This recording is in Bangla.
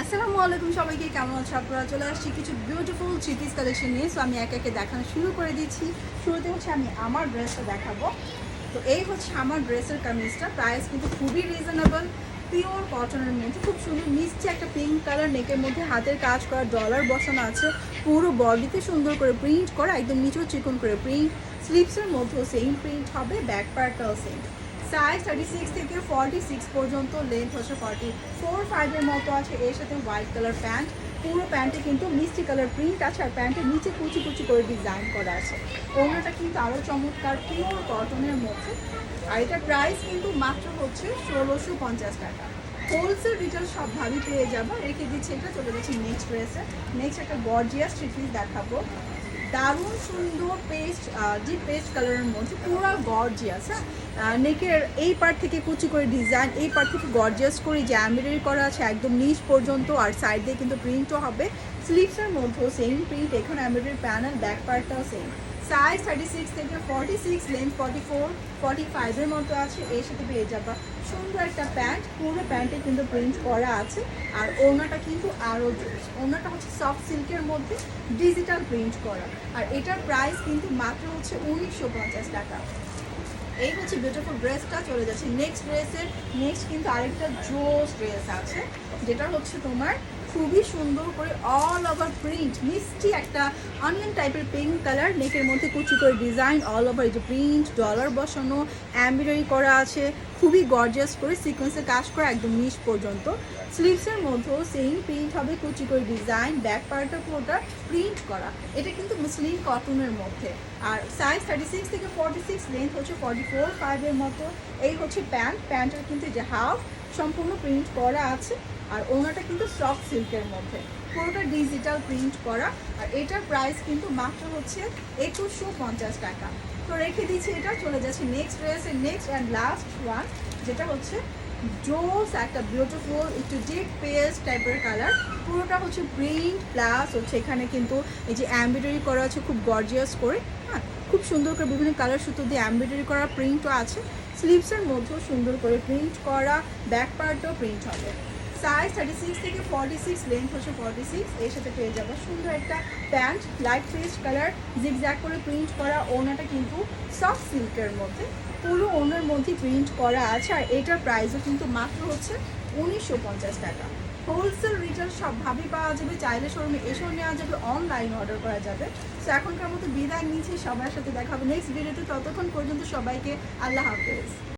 আসসালামু আলাইকুম সবাইকে, কেমন আছো আপনারা? চলে আসছি কিছু বিউটিফুল চিকিস কালেকশন নিয়ে। সো আমি একে একে দেখানো শুরু করে দিচ্ছি। শুরুতে হচ্ছে আমি আমার ড্রেসটা দেখাবো। তো এই হচ্ছে আমার ড্রেসের কামিজটা। প্রাইস কিন্তু খুবই রিজনেবল পিওর কটনের মধ্যে। খুব সুন্দর, মিষ্টি একটা পিঙ্ক কালার নেকের মধ্যে হাতের কাজ করা ডলার বসানো আছে। পুরো বডিতে সুন্দর করে প্রিন্ট করা, একদম নিচেও চিকন করে প্রিন্ট স্লিপসের মধ্যেও সেম প্রিন্ট হবে ব্যাক পার্টটাও সেম সাইজ থার্টি সিক্স থেকে ফর্টি সিক্স পর্যন্ত লেন্থ হচ্ছে ফর্টি ফোর ফাইভের মতো আছে। এর সাথে হোয়াইট কালার প্যান্ট পুরো প্যান্টে কিন্তু মিষ্টি কালার প্রিন্ট আছে আর প্যান্টের নিচে কুচি কুচি করে ডিজাইন করা আছে। ওনাটা কিন্তু আরও চমৎকার পিওর কটনের মধ্যে। আর এটার প্রাইস কিন্তু মাত্র হচ্ছে ষোলোশো পঞ্চাশ টাকা। হোলসেল রিটেল সব ভাবি পেয়ে যাব। রেখে দিচ্ছি এটা, চলে যাচ্ছি নেক্সট ড্রেসে নেক্সট একটা গর্জিয়াস থ্রি দেখাবো। দারুণ সুন্দর পেস্ট ডিপ পেস্ট কালারের মধ্যে পুরো গর্জিয়াস হ্যাঁ? নেকের এই পার্ট থেকে কুচি করে ডিজাইন এই পার্ট থেকে গর্জিয়াস করে এমব্রয়ডারি করা আছে একদম নিচ পর্যন্ত আর সাইড দিয়ে কিন্তু প্রিন্টও হবে। স্লিভসের মধ্যেও সেম প্রিন্ট এখানে এমব্রয়ডারি প্যানেল ব্যাক পার্টটাও সেম সাইজ থার্টি সিক্স থেকে forty six length forty four forty ফাইভের মতো আছে। এর সাথে পেয়ে যাবা সুন্দর একটা প্যান্ট। পুরো প্যান্টে কিন্তু প্রিন্ট করা আছে। আর ওনাটা কিন্তু আরও ওনাটা হচ্ছে সফট সিল্কের মধ্যে ডিজিটাল প্রিন্ট করা। আর এটার প্রাইস কিন্তু মাত্র হচ্ছে উনিশশো পঞ্চাশ টাকা। এই হচ্ছে বিউটিফুল ড্রেসটা চলে যাচ্ছে। নেক্সট ড্রেসের নেক্সট কিন্তু আরেকটা জোস ড্রেস আছে। যেটা হচ্ছে তোমার খুবই সুন্দর করে অল ওভার প্রিন্ট মিষ্টি একটা অনিয়ন টাইপের পিঙ্ক কালার নেকের মধ্যে কুচি করে ডিজাইন অল ওভার যে প্রিন্ট ডলার বসানো এমব্রয়ডারি করা আছে, খুবই গর্জিয়াস করে সিকোয়েন্সে কাজ করা একদম নিচ পর্যন্ত। স্লিভসের মধ্যেও সেম প্রিন্ট হবে, কুচি করে ডিজাইন ব্যাক পার্টটা পুরোটা প্রিন্ট করা। এটা কিন্তু মুসলিম কটনের মধ্যে। আর সাইজ থার্টি সিক্স থেকে ফর্টি সিক্স লেন্থ হচ্ছে ফর্টি ফোর ফাইভের মতো। এই হচ্ছে প্যান্ট প্যান্টের কিন্তু যে হাফ সম্পূর্ণ প্রিন্ট করা আছে আর ওনাটা কিন্তু সফট সিল্কের মধ্যে। পুরোটা ডিজিটাল প্রিন্ট করা আর এটার প্রাইস কিন্তু মাত্র হচ্ছে একুশশো পঞ্চাশ টাকা। তো রেখে দিচ্ছি এটা, চলে যাচ্ছে নেক্সট রয়েছে নেক্সট অ্যান্ড লাস্ট ওয়ান যেটা হচ্ছে জোস একটা বিউটিফুল একটু ডিপ পেস্ট টাইপের কালার পুরোটা হচ্ছে প্রিন্ট প্লাস হচ্ছে এখানে কিন্তু এই যে এমব্রয়ডারি করা আছে, খুব গর্জিয়াস করে। হ্যাঁ খুব সুন্দর করে বিভিন্ন কালার সুতো দিয়ে এমব্রয়ডারি করা প্রিন্টও আছে। স্লিভসের মধ্যেও সুন্দর করে প্রিন্ট করা ব্যাক পার্টও প্রিন্ট হবে। সাইজ থার্টি সিক্স থেকে ফর্টি সিক্স লেন্থ হচ্ছে ফর্টি সিক্স এর সাথে পেয়ে যাব সুন্দর একটা pant light pastel colour zigzag করে প্রিন্ট করা ওনাটা কিন্তু সফট সিল্কের মধ্যে। পুরো ওনার মধ্যে প্রিন্ট করা আছে আর এটার প্রাইসও কিন্তু মাত্র হচ্ছে উনিশশো পঞ্চাশ টাকা। হোলসেল রিটেল সবভাবে পাওয়া যাবে। চাইলে শোরুমে এসেও নেওয়া যাবে অনলাইন অর্ডার করা যাবে। তো এখনকার মতো বিদায় নিচ্ছি। সবার সাথে দেখা হবে নেক্সট ভিডিওতে ততক্ষণ পর্যন্ত সবাইকে আল্লাহ হাফেজ।